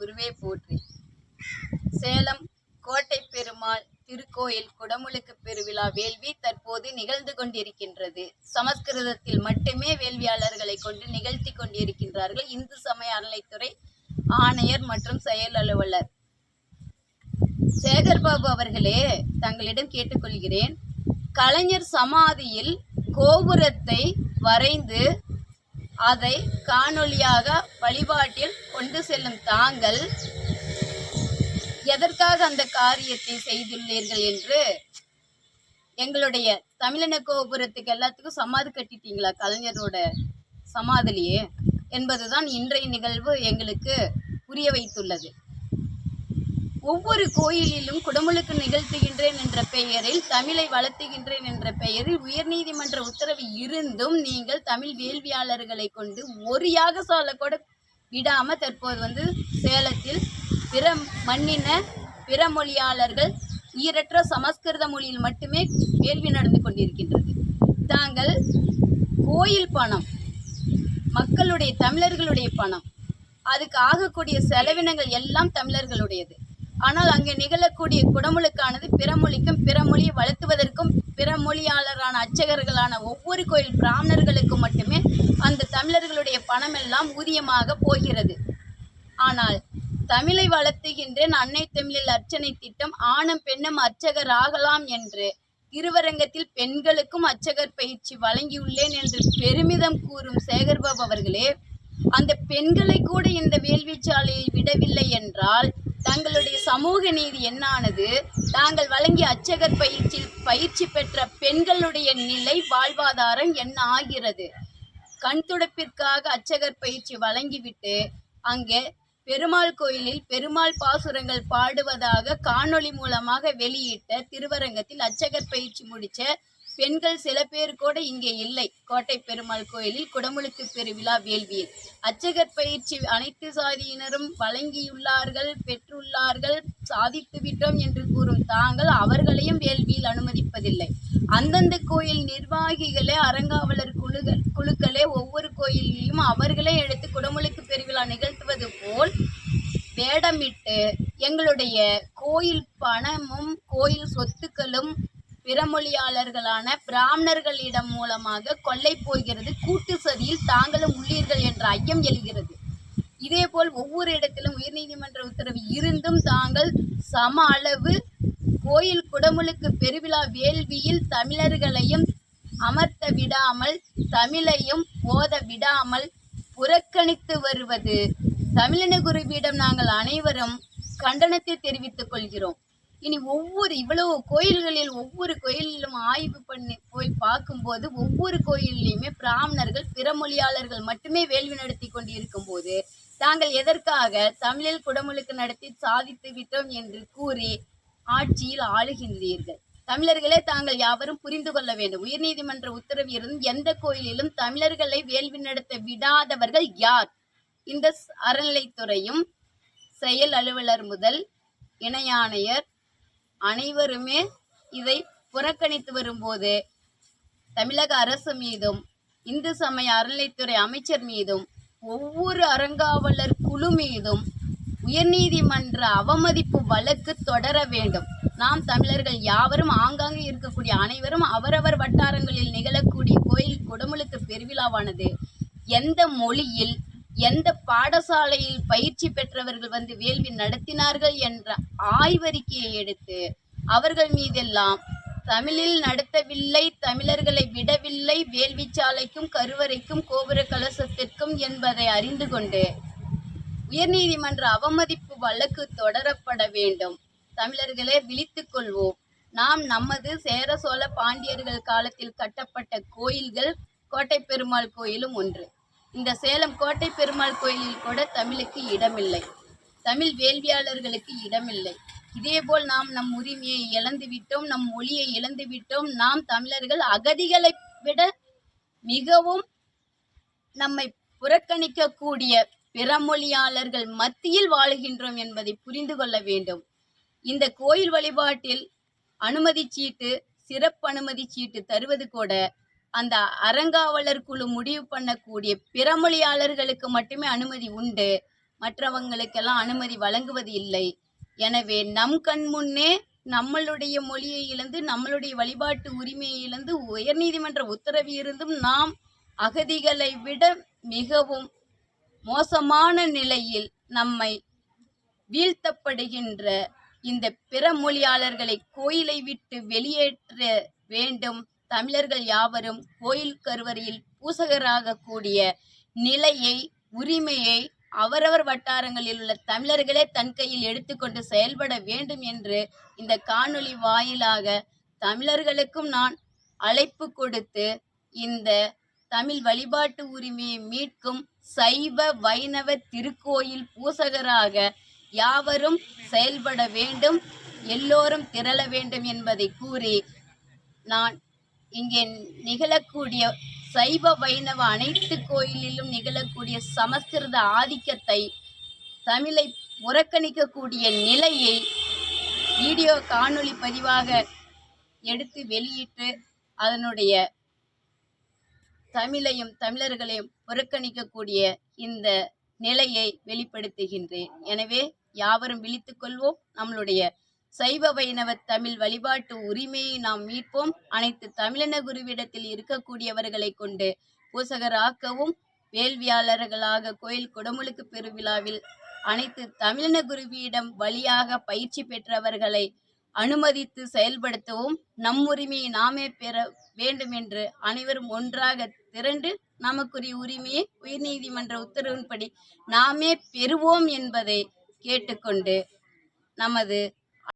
குருவே போற்றி. சேலம் கோட்டை பெருமாள் திருக்கோயில் குடமுழுக்கு பெருவிழா வேள்வி தற்போது நிகழ்ந்து கொண்டிருக்கின்றது. சமஸ்கிருதத்தில் மட்டுமே வேள்வியாளர்களை கொண்டு நிகழ்த்தி கொண்டிருக்கின்றார்கள் இந்து சமய அறநிலைத்துறை ஆணையர் மற்றும் செயல் அலுவலர். சேகர்பாபு அவர்களே தங்களிடம் கேட்டுக்கொள்கிறேன். கலைஞர் சமாதியில் கோபுரத்தை வரைந்து அதை காணொளியாக வழிபாட்டில் கொண்டு செல்லும் தாங்கள் எதற்காக அந்த காரியத்தை செய்துள்ளீர்கள் என்று எங்களுடைய தமிழின கோபுரத்துக்கு எல்லாத்துக்கும் சமாதி கட்டிட்டீங்களா கலைஞரோட சமாதிலேயே? என்பதுதான் இன்றைய நிகழ்வு எங்களுக்கு புரிய வைத்துள்ளது. ஒவ்வொரு கோயிலிலும் குடமுழுக்கு நிகழ்த்துகின்றேன் என்ற பெயரில் தமிழை வளர்த்துகின்றேன் என்ற பெயரில் உயர்நீதிமன்ற உத்தரவு இருந்தும் நீங்கள் தமிழ் வேள்வியாளர்களை கொண்டு ஒரு யாகசாலை கூட விடாம தற்போது வந்து சேலத்தில் பிற மண்ணின பிற மொழியாளர்கள் உயிரற்ற சமஸ்கிருத மொழியில் மட்டுமே வேள்வி நடந்து கொண்டிருக்கின்றது. தாங்கள் கோயில் பணம் மக்களுடைய தமிழர்களுடைய பணம் அதுக்கு ஆகக்கூடிய செலவினங்கள் எல்லாம் தமிழர்களுடையது. ஆனால் அங்கே நிகழக்கூடிய குடமுழுக்கானது பிறமொழிக்கும் பிறமொழியை வளர்த்துவதற்கும் பிறமொழியாளரான அர்ச்சகர்களான ஒவ்வொரு கோயில் பிராமணர்களுக்கும் மட்டுமே அந்த தமிழர்களுடைய பணம் எல்லாம் ஊதியமாக போகிறது. ஆனால் தமிழை வளர்த்துகின்றேன் அன்னை தமிழில் அர்ச்சனை திட்டம் ஆணும் பெண்ணும் அர்ச்சகர் ஆகலாம் என்று திருவரங்கத்தில் பெண்களுக்கும் அர்ச்சகர் பயிற்சி வழங்கியுள்ளேன் என்று பெருமிதம் கூறும் சேகர்பாபு அவர்களே அந்த பெண்களை கூட இந்த வேள்விச்சாலையில் விடவில்லை என்றால் தங்களுடைய சமூக நீதி என்னானது? தாங்கள் வழங்கிய அச்சகர் பயிற்சி பயிற்சி பெற்ற பெண்களுடைய நிலை வாழ்வாதாரம் என்ன ஆகிறது? கண் துடைப்பிற்காக அச்சகர் பயிற்சி வழங்கிவிட்டு அங்கே பெருமாள் கோயிலில் பெருமாள் பாசுரங்கள் பாடுவதாக காணொளி மூலமாக வெளியிட்ட திருவரங்கத்தில் அச்சகர் பயிற்சி முடிச்ச பெண்கள் சில பேர் கூட இங்கே இல்லை. கோட்டை பெருமாள் கோயிலில் குடமுழுக்கு பெருவிழா வேள்வியில். அச்சகர் பயிற்சி அனைத்து சாதியினரும் வழங்கியுள்ளார்கள் பெற்றுள்ளார்கள் சாதித்து விட்டோம் என்று கூறும் தாங்கள் அவர்களையும் வேள்வியில் அனுமதிப்பதில்லை. அந்தந்த கோயில் நிர்வாகிகளே அறங்காவலர் குழுகள் குழுக்களே ஒவ்வொரு கோயிலையும் அவர்களே எடுத்து குடமுழுக்கு பெருவிழா நிகழ்த்துவது போல் வேடமிட்டு எங்களுடைய கோயில் பணமும் கோயில் சொத்துக்களும் பிறமொழியாளர்களான பிராமணர்களிடம் மூலமாக கொள்ளை போகிறது கூட்டு சதியில் தாங்களும் உள்ளீர்கள் என்ற ஐயம் எழுகிறது. இதேபோல் ஒவ்வொரு இடத்திலும் உயர்நீதிமன்ற உத்தரவு இருந்தும் தாங்கள் சம அளவு கோயில் குடமுழுக்கு பெருவிழா வேள்வியில் தமிழர்களையும் அமர்த்த விடாமல் தமிழையும் ஓத விடாமல் புறக்கணித்து வருவது. தமிழின குருவிடம் நாங்கள் அனைவரும் கண்டனத்தை தெரிவித்துக் கொள்கிறோம். இனி ஒவ்வொரு இவ்வளவு கோயில்களில் ஒவ்வொரு கோயிலிலும் ஆய்வு பண்ணி போய் பார்க்கும்போது ஒவ்வொரு கோயில்லையுமே பிராமணர்கள் பிற மொழியாளர்கள் மட்டுமே வேள்வி நடத்தி கொண்டு இருக்கும்போது தாங்கள் எதற்காக தமிழில் குடமுழுக்கு நடத்தி சாதித்து விட்டோம் என்று கூறி ஆட்சியில் ஆளுகின்றீர்கள்? தமிழர்களே தாங்கள் யாவரும் புரிந்து கொள்ள வேண்டும். உயர்நீதிமன்ற உத்தரவு இருந்தும் எந்த கோயிலிலும் தமிழர்களை வேள்வி நடத்த விடாதவர்கள் யார்? இந்த அறநிலைத்துறையும் செயல் அலுவலர் முதல் இணையாணையர் அனைவருமே இதை புறக்கணித்து வரும்போது தமிழக அரசு மீதும் இந்து சமய அறநிலைத்துறை அமைச்சர் மீதும் ஒவ்வொரு அறங்காவலர் குழு மீதும் உயர்நீதிமன்ற அவமதிப்பு வழக்கு தொடர வேண்டும். நாம் தமிழர்கள் யாவரும் ஆங்காங்கே இருக்கக்கூடிய அனைவரும் அவரவர் வட்டாரங்களில் நிகழக்கூடிய கோயில் குடமுழுக்கு பெருவிழாவானது எந்த மொழியில் எந்த பாடசாலையில் பயிற்சி பெற்றவர்கள் வந்து வேள்வி நடத்தினார்கள் என்ற ஆய்வறிக்கையை எடுத்து அவர்கள் மீதெல்லாம் தமிழில் நடத்தவில்லை தமிழர்களை விடவில்லை வேள்விச்சாலைக்கும் கருவறைக்கும் கோபுர கலசத்திற்கும் என்பதை அறிந்து கொண்டு உயர்நீதிமன்ற அவமதிப்பு வழக்கு தொடரப்பட வேண்டும். தமிழர்களே விழித்துக் கொள்வோம். நாம் நமது சேர சோழ பாண்டியர்கள் காலத்தில் கட்டப்பட்ட கோயில்கள் கோட்டை பெருமாள் கோயிலும் ஒன்று. இந்த சேலம் கோட்டை பெருமாள் கோயிலில் கூட தமிழுக்கு இடமில்லை. தமிழ் வேள்வியாளர்களுக்கு இடமில்லை. இதேபோல் நாம் நம் உரிமையை இழந்து விட்டோம் நம் மொழியை இழந்து விட்டோம். நாம் தமிழர்கள் அகதிகளை விட மிகவும் நம்மை புறக்கணிக்கக்கூடிய பிறமொழியாளர்கள் மத்தியில் வாழுகின்றோம் என்பதை புரிந்து கொள்ள வேண்டும். இந்த கோயில் வழிபாட்டில் அனுமதி சீட்டு சிறப்பு அனுமதி சீட்டு தருவது கூட அந்த அறங்காவலர் குழு முடிவு பண்ணக்கூடிய பிறமொழியாளர்களுக்கு மட்டுமே அனுமதி உண்டு. மற்றவங்களுக்கெல்லாம் அனுமதி வழங்குவது இல்லை. எனவே நம் கண் முன்னே நம்மளுடைய மொழியை இழந்து நம்மளுடைய வழிபாட்டு உரிமையை இழந்து உயர்நீதிமன்ற உத்தரவு இருந்தும் நாம் அகதிகளை விட மிகவும் மோசமான நிலையில் நம்மை வீழ்த்தப்படுகின்ற இந்த பிற மொழியாளர்களை கோயிலை விட்டு வெளியேற்ற வேண்டும். தமிழர்கள் யாவரும் கோயில் கருவறையில் பூசகராக கூடிய நிலையை உரிமையை அவரவர் வட்டாரங்களில் உள்ள தமிழர்களே தன் கையில் எடுத்துக்கொண்டு செயல்பட வேண்டும் என்று இந்த காணொளி வாயிலாக தமிழர்களுக்கும் நான் அழைப்பு கொடுத்து இந்த தமிழ் வழிபாட்டு உரிமையை மீட்கும் சைவ வைணவ திருக்கோயில் பூசகராக யாவரும் செயல்பட வேண்டும் எல்லோரும் திரள வேண்டும் என்பதை கூறி நான் இங்கே நிகழக்கூடிய சைவ வைணவ அனைத்து கோயிலிலும் நிகழக்கூடிய சமஸ்கிருத ஆதிக்கத்தை தமிழை புறக்கணிக்கக்கூடிய நிலையை வீடியோ காணொளி பதிவாக எடுத்து வெளியிட்டு அதனுடைய தமிழையும் தமிழர்களையும் புறக்கணிக்கக்கூடிய இந்த நிலையை வெளிப்படுத்துகின்றேன். எனவே யாவரும் விழித்துக் கொள்வோம். நம்மளுடைய சைவ வைணவ தமிழ் வழிபாட்டு உரிமையை நாம் மீட்போம். அனைத்து தமிழின குருவிடத்தில் இருக்கக்கூடியவர்களை கொண்டு பூசகராக்கவும் வேள்வியாளர்களாக கோயில் குடமுழுக்கு பெருவிழாவில் அனைத்து தமிழின குருவியிடம் வழியாக பயிற்சி பெற்றவர்களை அனுமதித்து செயல்படுத்தவும் நம் உரிமையை நாமே பெற வேண்டும் என்று அனைவரும் ஒன்றாக திரண்டு நமக்குரிய உரிமையை உயர்நீதிமன்ற உத்தரவின்படி நாமே பெறுவோம் என்பதை கேட்டுக்கொண்டு நமது